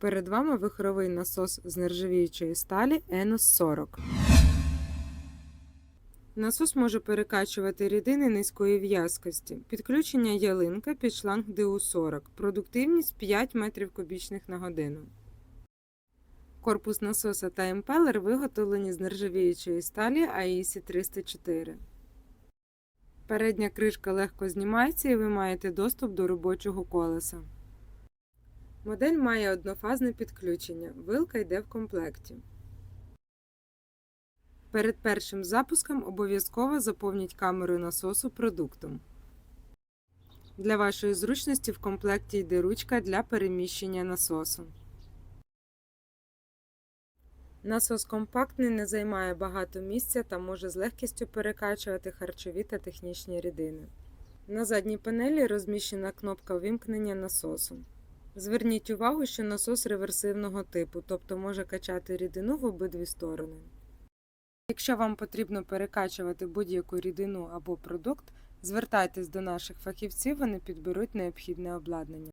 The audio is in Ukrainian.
Перед вами вихровий насос з нержавіючої сталі Enos 40. Насос може перекачувати рідини низької в'язкості. Підключення ялинка під шланг ДУ-40. Продуктивність 5 метрів кубічних на годину. Корпус насоса та імпелер виготовлені з нержавіючої сталі AEC 304. Передня кришка легко знімається і ви маєте доступ до робочого колеса. Модель має однофазне підключення. Вилка йде в комплекті. Перед першим запуском обов'язково заповніть камеру насосу продуктом. Для вашої зручності в комплекті йде ручка для переміщення насосу. Насос компактний, не займає багато місця та може з легкістю перекачувати харчові та технічні рідини. На задній панелі розміщена кнопка вимкнення насосу. Зверніть увагу, що насос реверсивного типу, тобто може качати рідину в обидві сторони. Якщо вам потрібно перекачувати будь-яку рідину або продукт, звертайтесь до наших фахівців, вони підберуть необхідне обладнання.